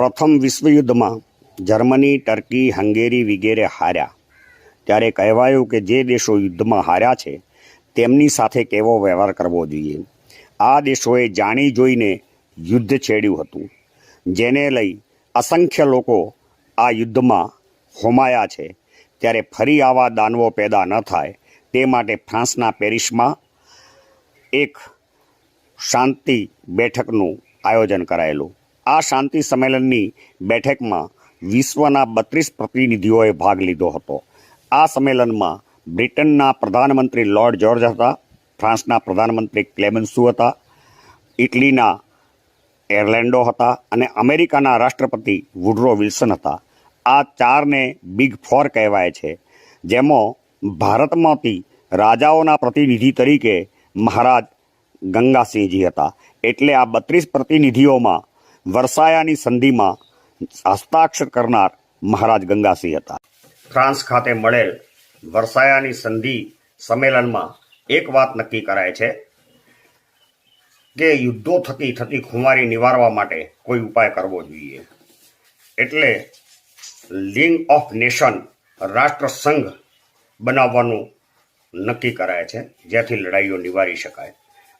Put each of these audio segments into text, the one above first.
પ્રથમ વિશ્વયુદ્ધમાં Germany, turkey, Hungary વગેરે હાર્યા. ત્યારે કહેવાયું કે જે દેશો યુદ્ધમાં હાર્યા છે, તેમની સાથે કેવો વ્યવહાર કરવો જોઈએ. આ દેશોએ જાણી જોઈને યુદ્ધ છેડ્યું હતું, જેને લઈ અસંખ્ય લોકો આ યુદ્ધમાં હોમાયા છે. ત્યારે ફરી આવા દાનવો પેદા ન થાય, તે માટે ફ્રાન્સના પેરિસમાં એક શાંતિ બેઠકનું આયોજન કરાયેલું. આ શાંતિ સંમેલનની બેઠકમાં વિશ્વના બત્રીસ પ્રતિનિધિઓએ ભાગ લીધો હતો. આ સંમેલનમાં બ્રિટનના પ્રધાનમંત્રી લોર્ડ જોર્જ હતા, ફ્રાન્સના પ્રધાનમંત્રી ક્લેમન્સુ હતા, ઇટલીના એરલેન્ડો હતા અને અમેરિકાના રાષ્ટ્રપતિ વુડ્રો વિલ્સન હતા. આ ચારને બિગ ફોર કહેવાય છે, જેમાં ભારતમાંથી રાજાઓના પ્રતિનિધિ તરીકે મહારાજ ગંગાસિંહજી હતા. એટલે આ બત્રીસ પ્રતિનિધિઓમાં વરસાયાની સંધિમાં હસ્તાક્ષર કરનાર મહારાજ ગંગાસિંહ હતા. ફ્રાન્સ ખાતે મળેલ વરસાયાની સંધિ સંમેલનમાં એક વાત નક્કી કરાય છે કે યુદ્ધો થકી થતી ખુમારી નિવારવા માટે કોઈ ઉપાય કરવો જોઈએ. એટલે લિંગ ઓફ નેશન રાષ્ટ્રસંઘ બનાવવાનું નક્કી કરાય છે, જેથી લડાઈઓ નિવારી શકાય.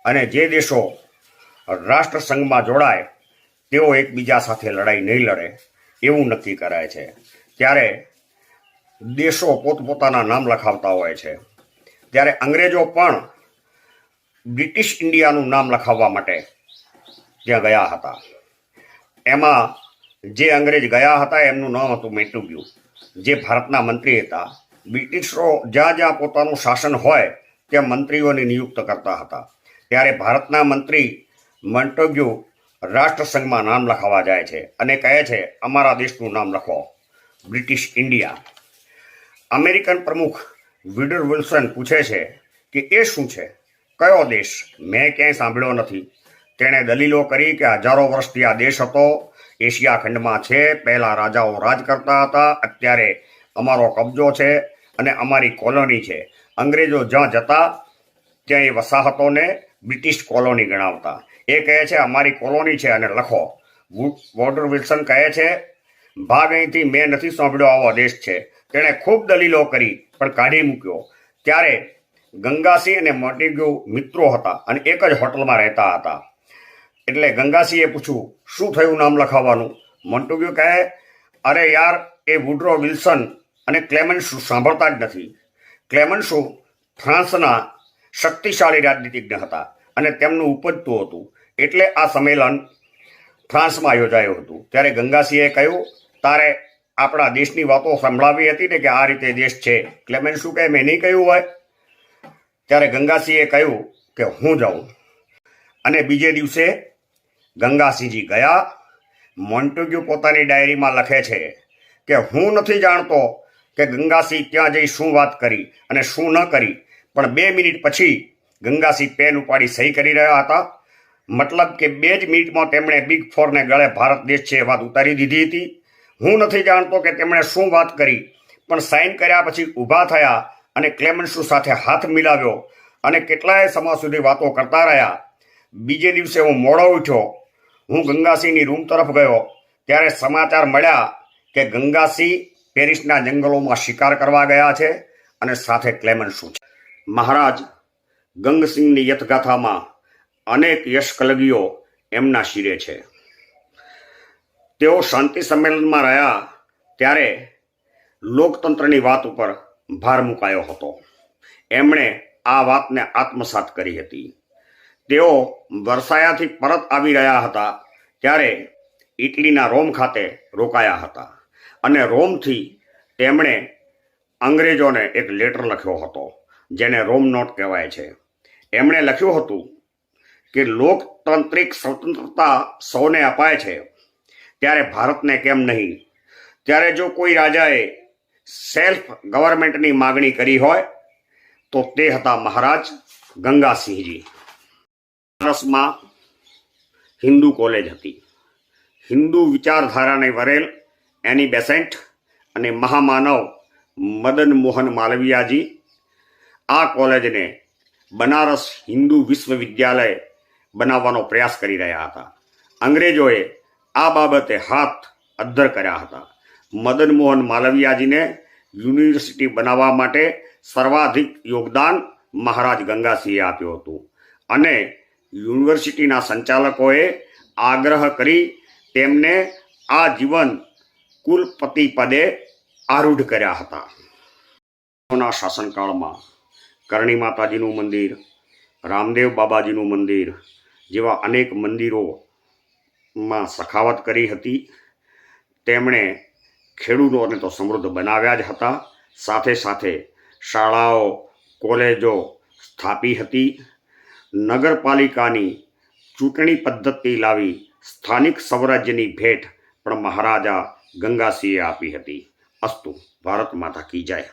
અને જે દેશો રાષ્ટ્રસંઘમાં જોડાય તેઓ એકબીજા સાથે લડાઈ નહીં લડે, એવું નક્કી કરાય છે. ત્યારે દેશો પોતપોતાના નામ લખાવતા હોય છે. ત્યારે અંગ્રેજો પણ બ્રિટિશ ઇન્ડિયાનું નામ લખાવવા માટે ત્યાં ગયા હતા. એમાં જે અંગ્રેજ ગયા હતા એમનું નામ હતું મેટુગ્યુ જે ભારતના મંત્રી હતા. બ્રિટિશો જ્યાં જ્યાં પોતાનું શાસન હોય, ત્યાં મંત્રીઓને નિયુક્ત કરતા હતા. ત્યારે ભારતના મંત્રી મંટોગ્યુ રાષ્ટ્રસંઘમાં નામ લખાવા જાય છે અને કહે છે, અમારા દેશનું નામ લખો. British India. અમેરિકન પ્રમુખ વિડર વિલ્સન પૂછે છે કે એ શું છે? કયો દેશ? મેં ક્યાંય સાંભળ્યો નથી. તેણે દલીલો કરી કે હજારો વર્ષથી આ દેશ હતો, એશિયા ખંડમાં છે, પહેલાં રાજાઓ રાજ કરતા હતા, અત્યારે અમારો કબજો છે અને અમારી કોલોની છે. અંગ્રેજો જ્યાં જતા ત્યાં એ વસાહતોને બ્રિટિશ કોલોની ગણાવતા. એ કહે છે, અમારી કોલોની છે, અને લખો. વોટર વિલ્સન કહે છે, ભાગ અહીંથી મેં નથી સોંપડ્યો આવો દેશ છે. તેણે ખૂબ દલીલો કરી, પણ કાઢી મૂક્યો. ત્યારે ગંગાસિંહ અને મોન્ટેગ્યુ મિત્રો હતા અને એક જ હોટલમાં રહેતા હતા. એટલે ગંગાસિંહે પૂછ્યું, શું થયું નામ લખાવવાનું? મોન્ટેગ્યુ કહે, અરે યાર, એ વુડ્રો વિલ્સન અને ક્લેમન્સુ સાંભળતા જ નથી. ક્લેમન્સુ ફ્રાન્સના શક્તિશાળી રાજનીતિજ્ઞ હતા અને તેમનું ઉપજતું હતું. એટલે આ સંમેલન ફ્રાન્સમાં યોજાયું હતું. ત્યારે ગંગાસિંહે કહ્યું, તારે આપણા દેશની વાતો સંભળાવી હતી ને કે આ રીતે દેશ છે. ક્લેમેન્સુ કહે, મેં નહીં કહ્યું હોય. ત્યારે ગંગાસિંહે કહ્યું કે હું જાઉં. અને બીજે દિવસે ગંગાસિંહજી ગયા. મોન્ટેગ્યુ પોતાની ડાયરીમાં લખે છે કે હું નથી જાણતો કે ગંગાસિંહ ત્યાં જઈ શું વાત કરી અને શું ન કરી. પણ બે મિનિટ પછી ગંગાસિંહ પેન ઉપાડી સહી કરી રહ્યા હતા. મતલબ કે બે જ મિનિટમાં તેમણે બિગ ફોરને ગળે ભારત દેશ છે એ વાત ઉતારી દીધી હતી. હું નથી જાણતો કે તેમણે શું વાત કરી, પણ સાઇન કર્યા પછી ઊભા થયા અને ક્લેમન્સુ સાથે હાથ મિલાવ્યો અને કેટલાય સમય સુધી વાતો કરતા રહ્યા. બીજે દિવસે હું મોડો ઉઠ્યો. હું ગંગાસિંહની રૂમ તરફ ગયો. ત્યારે સમાચાર મળ્યા કે ગંગાસિંહ પેરિસના જંગલોમાં શિકાર કરવા ગયા છે અને સાથે ક્લેમન્સુ છે. મહારાજ, ગંગસિંહની યથગાથામાં અનેક યશકલગીઓ એમના શિરે છે. તેઓ શાંતિ સંમેલનમાં રહ્યા ત્યારે લોકતંત્રની વાત ઉપર ભાર મુકાયો હતો. એમણે આ વાતને આત્મસાત કરી હતી. તેઓ વરસાયાથી પરત આવી રહ્યા હતા ત્યારે ઇટલીના રોમ ખાતે રોકાયા હતા અને રોમથી તેમણે અંગ્રેજોને એક લેટર લખ્યો હતો, જેને રોમ નોટ કહેવાય છે. એમણે લખ્યું હતું કે લોકતાંત્રિક સ્વતંત્રતા સૌને અપાય છે. ત્યારે ભારતને કેમ નહીં? ત્યારે જો કોઈ રાજાએ સેલ્ફ ગવર્મેન્ટની માગણી કરી હોય, તો તે હતા મહારાજ ગંગાસિંહજી. રસમાં હિન્દુ કોલેજ હતી. હિન્દુ વિચારધારાને વરેલ એની બેસેન્ટ અને મહામાનવ મદન મોહન માલવીયાજી આ કોલેજને બનારસ હિન્દુ વિશ્વવિદ્યાલય બનાવવાનો પ્રયાસ કરી રહ્યા હતા. અંગ્રેજોએ આ બાબતે હાથ અદ્ધર કર્યા હતા. મદન મોહન માલવિયાજીને યુનિવર્સિટી બનાવવા માટે સર્વાધિક યોગદાન મહારાજ ગંગાસિંહે આપ્યું હતું અને યુનિવર્સિટીના સંચાલકોએ આગ્રહ કરી તેમને આ જીવન કુલપતિ પદે આરૂઢ કર્યા હતા. શાસનકાળમાં કરણી માતાજીનું મંદિર, રામદેવ બાબાજીનું મંદિર જેવા અનેક મંદિરોમાં સખાવત કરી હતી. તેમણે ખેડૂતોને તો સમૃદ્ધ બનાવ્યા જ હતા. સાથે સાથે શાળાઓ, કોલેજો સ્થાપી હતી. નગરપાલિકાની ચૂંટણી પદ્ધતિ લાવી સ્થાનિક સ્વરાજ્યની ભેટ પણ મહારાજા ગંગાસિંહે આપી હતી. અસ્તુ, ભારત માતા કી જય.